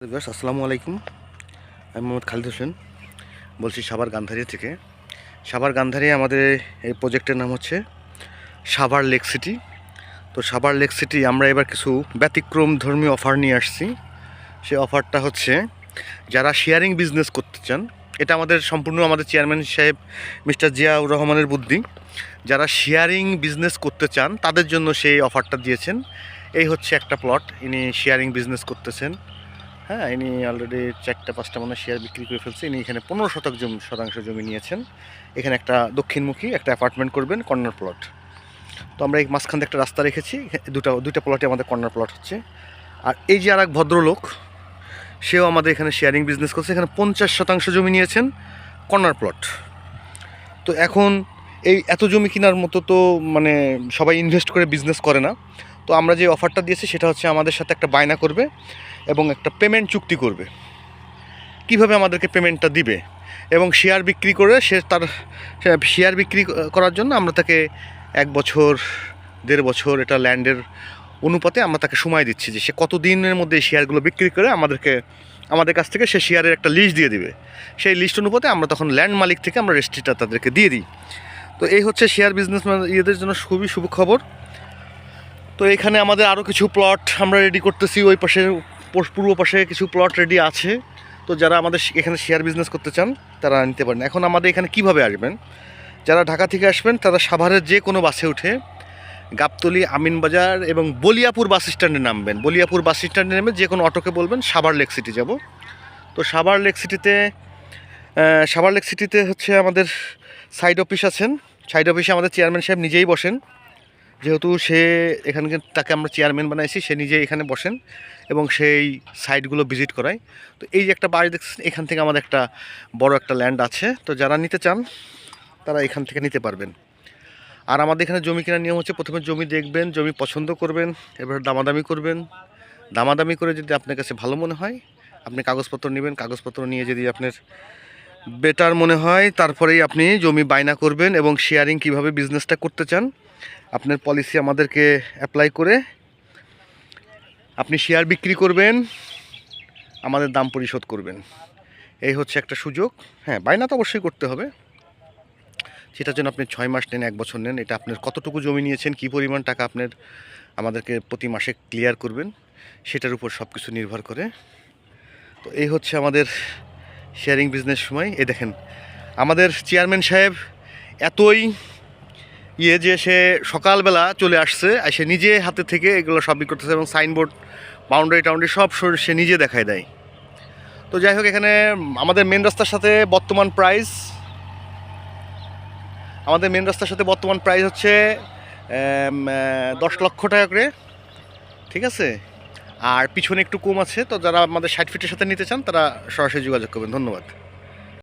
আসসালামু আলাইকুম। আমি মোহাম্মদ খালিদ হোসেন, বলছি সাভার গান্ধারিয়া থেকে। সাভার গান্ধারিয়া আমাদের এই প্রজেক্টের নাম হচ্ছে সাভার লেক সিটি। তো সাভার লেক সিটি, আমরা এবার কিছু ব্যতিক্রম ধর্মী অফার নিয়ে আসছি। সে অফারটা হচ্ছে, যারা শেয়ারিং বিজনেস করতে চান, এটা আমাদের সম্পূর্ণ আমাদের চেয়ারম্যান সাহেব মিস্টার জিয়াউর রহমানের বুদ্ধি। যারা শেয়ারিং বিজনেস করতে চান, তাদের জন্য সেই অফারটা দিয়েছেন। এই হচ্ছে একটা প্লট ইনি শেয়ারিং বিজনেস করতেছেন। হ্যাঁ ইনি অলরেডি চারটা, পাঁচটা মানে শেয়ার বিক্রি করে ফেলছে। ইনি এখানে পনেরো শতক জমি, শতাংশ জমি নিয়েছেন। এখানে একটা দক্ষিণমুখী, একটা অ্যাপার্টমেন্ট করবেন কর্নার প্লট তো আমরা এই মাঝখান দিয়ে একটা রাস্তা রেখেছি। দুটা, দুইটা প্লটে আমাদের কর্নার প্লট হচ্ছে। আর এই যে আর এক ভদ্রলোক, সেও আমাদের এখানে শেয়ারিং বিজনেস করছে। এখানে পঞ্চাশ শতাংশ জমি নিয়েছেন কর্নার প্লট তো এখন এই এত জমি কেনার মতো তো মানে সবাই ইনভেস্ট করে বিজনেস করে না। তো আমরা যে অফারটা দিয়েছি, সেটা হচ্ছে আমাদের সাথে একটা বায়না করবে এবং একটা পেমেন্ট চুক্তি করবে। কীভাবে আমাদেরকে পেমেন্টটা দিবে? এবং শেয়ার বিক্রি করে সে তার শেয়ার বিক্রি করার জন্য আমরা তাকে এক বছর, দেড় বছর এটা ল্যান্ডের অনুপাতে আমরা তাকে সময় দিচ্ছি যে সে কত দিনের মধ্যে শেয়ারগুলো বিক্রি করে আমাদেরকে, আমাদের কাছ থেকে সে শেয়ারের একটা লিস্ট দিয়ে দিবে। সেই লিস্ট অনুপাতে আমরা তখন ল্যান্ড মালিক থেকে আমরা রেজিস্ট্রিটা তাদেরকে দিয়ে দিই। তো এই হচ্ছে শেয়ার বিজনেস ইয়েদের জন্য খুবই শুভ খবর। তো এখানে আমাদের আরও কিছু প্লট আমরা রেডি করতেছি, ওই পাশে পূর্ব- পাশে কিছু প্লট রেডি আছে। তো যারা আমাদের এখানে শেয়ার বিজনেস করতে চান, তারা নিতে পারেন। এখন আমাদের এখানে কীভাবে আসবেন? যারা ঢাকা থেকে আসবেন, তারা সাভারের যে কোনো বাসে উঠে গাবতলি, আমিনবাজার এবং বলিয়াপুর বাস স্ট্যান্ডে নামবেন। বলিয়াপুর বাস স্ট্যান্ডে নেমে যে কোনো অটোকে বলবেন, সাভার লেক সিটি যাব। তো সাভার লেক সিটিতে সাভার লেক সিটিতে হচ্ছে আমাদের সাইড অফিস আছেন। সাইড অফিসে আমাদের চেয়ারম্যান সাহেব নিজেই বসেন। যেহেতু সে এখানে তাকে আমরা চেয়ারম্যান বানাইছি, সে নিজে এখানে বসেন এবং সেই সাইটগুলো ভিজিট করায়। তো এই যে একটা বাড়ি দেখছেন এখান থেকে আমাদের একটা বড় একটা ল্যান্ড আছে। তো যারা নিতে চান, তারা এখান থেকে নিতে পারবেন। আর আমাদের এখানে জমি কেনার নিয়ম হচ্ছে প্রথমে জমি দেখবেন, জমি পছন্দ করবেন, এবার দামাদামি করবেন। দামাদামি করে যদি আপনার কাছে ভালো মনে হয়, আপনি কাগজপত্র নেবেন, কাগজপত্র নিয়ে যদি আপনার বেটার মনে হয়, তারপরেই আপনি জমি বায়না করবেন এবং শেয়ারিং কীভাবে বিজনেসটা করতে চান, আপনার পলিসি আমাদেরকে অ্যাপ্লাই করে আপনি শেয়ার বিক্রি করবেন, আমাদের দাম পরিশোধ করবেন। এই হচ্ছে একটা সুযোগ। হ্যাঁ বায়না তো অবশ্যই করতে হবে। সেটার জন্য আপনি ছয় মাস নেন, এক বছর নেন, এটা আপনার কতটুকু জমি নিয়েছেন, কী পরিমাণ টাকা আপনার, আমাদেরকে প্রতি মাসে ক্লিয়ার করবেন, সেটার উপর সব কিছু নির্ভর করে। তো এই হচ্ছে আমাদের শেয়ারিং বিজনেস সময়। এই দেখেন, আমাদের চেয়ারম্যান সাহেব এতই ইয়ে যে সে সকালবেলা চলে আসছে, আর সে নিজে হাতে থেকে এগুলো সবই করতেছে এবং সাইনবোর্ড বাউন্ডারি টাউন্ডারি সব সে নিজে দেখায় দেয়। তো যাই হোক, এখানে আমাদের মেন রাস্তার সাথে বর্তমান প্রাইস আমাদের মেন রাস্তার সাথে বর্তমান প্রাইস হচ্ছে দশ লক্ষ টাকা করে, ঠিক আছে? আর পিছনে একটু কম আছে, তো যারা আমাদের ষাট ফিটের সাথে নিতে চান, তারা সরাসরি যোগাযোগ করবেন। ধন্যবাদ।